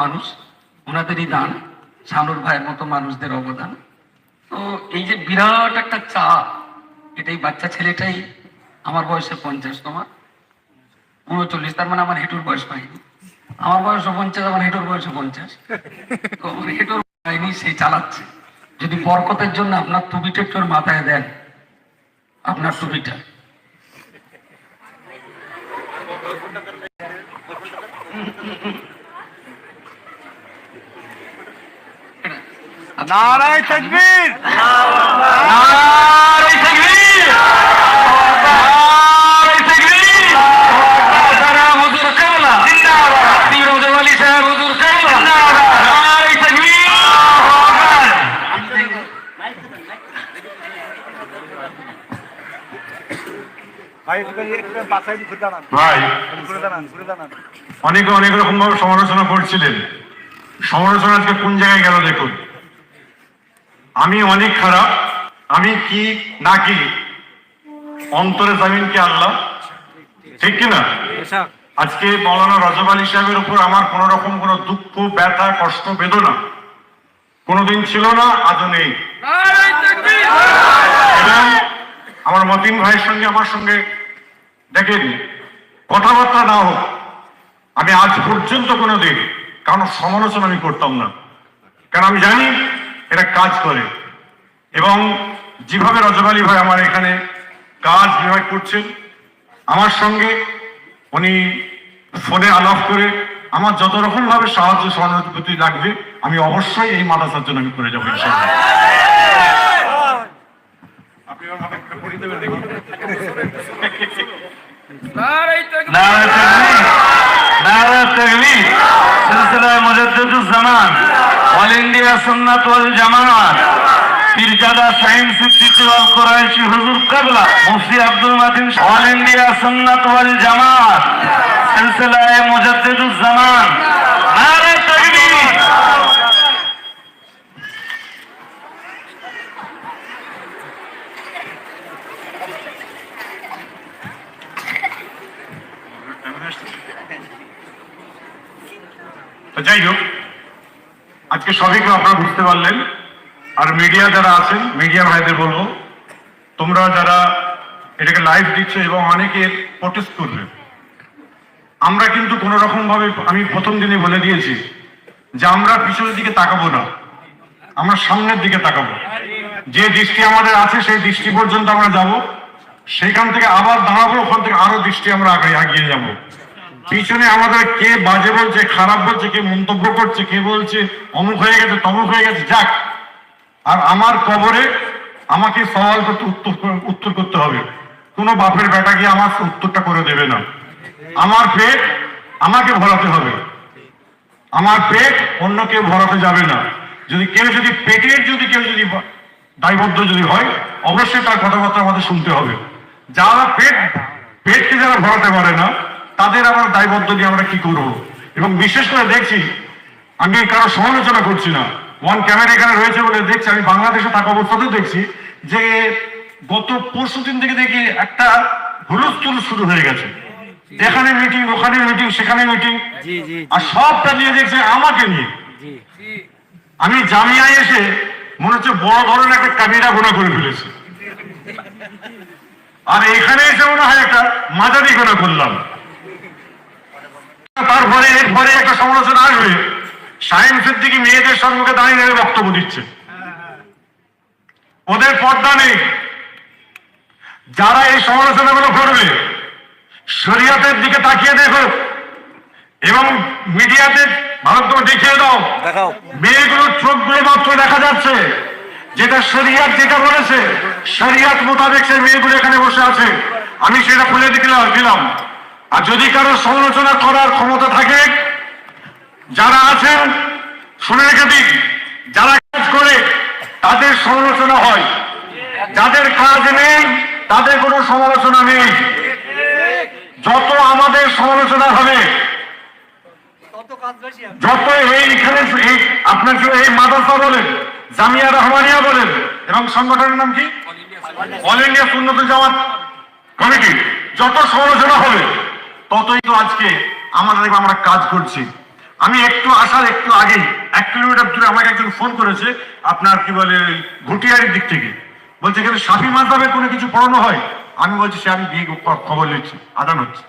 মানুষ, ওনাদেরই দান শানুর ভাইয়ের মতো মানুষদের অবদান। তো এই যে বিরাট একটা চাপ, এটাই বাচ্চা ছেলেটাই আমার বয়সে পঞ্চাশ, তোমার? উনচল্লিশ, তার মানে আমার হেঁটুর বয়স পাইনি আমার বয়স পঞ্চাশ, আমার হেঁটুর বয়স পঞ্চাশ। তো হেঁটুর পাইনি সেই চালাচ্ছে। যদি বরকতের জন্য আপনার টুপিটা একটু মাথায় দেন, আপনার টুপিটা। নারায় তকবীর নারায় তাকবীর! নারায় তাকবীর! হুজুর! পীর সাহেব হুজুর! নারায় তাকবীর! ভাই অনেকে অনেক রকম ভাবে সমালোচনা করছিলেন সমালোচনা আজকে কোন জায়গায় গেল দেখুন আমি অনেক খারাপ আমি কি না কি? অন্তরে জামিন কি আল্লাহ? ঠিক কিনা? আজকে মৌলানা রজব আলী সাহেবের উপর আমার কোন রকম কোন দুঃখ ব্যথা কষ্ট বেদনা কোনোদিন ছিল না আজও নেই। আমার মতিন ভাইয়ের সঙ্গে আমার সঙ্গে দেখেন কথাবার্তা না হোক আমি আজ পর্যন্ত কোনো দিন কারণ সমালোচনা আমি করতাম না। কারণ আমি জানি এটা কাজ করে। এবং যেভাবে রজব আলী ভাই আমার এখানে কাজ বিভাগ করছেন আমার সঙ্গে উনি ফোনে আলাপ করে আমার যত রকম ভাবে সাহায্য সহানুভূতি লাগবে আমি অবশ্যই এই মাদ্রাসার জন্য আমি করে যাব। নারা তকবীর। নারা তকবীর। সিলসিলা মুজাদ্দিদুজ্জামান অল ইন্ডিয়া সুন্নাত ওয়াল জামাত পীরজাদা সাইন সিদ্দিকী ওয়াল কুরাইশি হুজুর কিবলা, মুফতি আব্দুল মাতিন অল ইন্ডিয়া সুন্নাত ওয়াল জামাত সিলসিলা মুজাদ্দিদুজ্জামান নারা তকবীর তো যাই হোক আজকে সবাইকে আপনারা বুঝতে পারলেন? আর মিডিয়া যারা আছেন মিডিয়া ভাইদের বলব, তোমরা যারা এটাকে লাইভ দিচ্ছ এবং অনেকে প্রোটেস্ট করবে, আমরা কিন্তু কোনো রকম ভাবে আমি প্রথম দিনে বলে দিয়েছি যে আমরা পিছনের দিকে তাকাবো না, আমরা সামনের দিকে তাকাবো। যে দৃষ্টি আমাদের আছে, সেই দৃষ্টি পর্যন্ত আমরা যাব সেখান থেকে আবার দাঁড়াবো, ওখান থেকে আরও দৃষ্টি আমরা আগে এগিয়ে যাব। পিছনে আমাদের কে বাজে বলছে, খারাপ বলছে, কে মন্তব্য করছে, কে বলছে, অমুক হয়ে গেছে, তমুক হয়ে গেছে, যাক। আর আমার কবরে আমাকে সওয়াল করতে উত্তর উত্তর করতে হবে। কোনো বাপের বেটা গিয়ে আমার উত্তরটা করে দেবে না। আমার পেট আমাকে ভরাতে হবে। আমার পেট অন্য কেউ ভরাতে যাবে না। যদি কেউ যদি পেটের যদি কেউ যদি দায়বদ্ধ যদি হয়, অবশ্যই তার কথাবার্তা আমাদের শুনতে হবে। যারা পেট, পেটকে যারা ভরাতে পারে না তাদের আবার দায়বদ্ধ দিয়ে আমরা কি করব? এবং বিশেষ করে দেখছি আমি কারও সমালোচনা করছি না। ওয়ান ক্যামেরা এখানে রয়েছে বলে দেখছি আমি বাংলাদেশে থাকা অবস্থাতেও দেখছি যে গত পরশু দিন থেকে দেখি একটা হুলস্থুল শুরু হয়ে গেছে। এখানে মিটিং ওখানে মিটিং সেখানে মিটিং আর সবটা নিয়ে দেখছে আমাকে নিয়ে। আমি জামিয়ায় এসে মনে হচ্ছে বড় ধরনের একটা কাবিরা গোনা করে ফেলেছি। আর এখানে এসে মনে হয় একটা মাঝারি গোনা করলাম। তারপরে এরপরে একটা সমালোচনা আসবে। সায়েন্সের দিকে মেয়েদের সম্মুখে দাঁড়িয়ে দাঁড়িয়ে বক্তব্য দিচ্ছে। ওদের পর্দা নেই। যারা এই সমালোচনাগুলো করবে শরীয়তের দিকে তাকিয়ে দেখো এবং মিডিয়াতে ভালো দেখিয়ে দাও। মেয়েগুলোর চোখগুলো মাত্র দেখা যাচ্ছে। যেটা শরিয়াত যেটা বলেছে শরিয়াত মোতাবেক সেই মেয়েগুলো এখানে বসে আছে। আমি সেটা খুলে দিলাম দিলাম। আর যদি কারও সমালোচনা করার ক্ষমতা থাকে যারা আছেন শুনে রেখে দিন যারা কাজ করে তাদের সমালোচনা হয়। যাদের কাজ নেই তাদের কোনো সমালোচনা নেই। যত আমাদের সমালোচনা হবে যত এইখানে এই আপনার এই মাদ্রাসা বলেন জামিয়া রহমানিয়া বলেন এবং সংগঠনের নাম কি? অল ইন্ডিয়া সুন্নত জামাত। কমিটি যত সমালোচনা হবে ততই তো আজকে আমাদের আমরা কাজ করছি। আমি একটু আসার একটু আগেই, এক কিলোমিটার দূরে আমাকে একজন ফোন করেছে, আপনার কি বলে ঘুটিয়ারির দিক থেকে। বলছে, এখানে সাফি মাধ্যমে কোনো কিছু পড়ানো হয়? আমি বলছি, সে আমি গিয়ে খবর নিচ্ছি আদান হচ্ছে।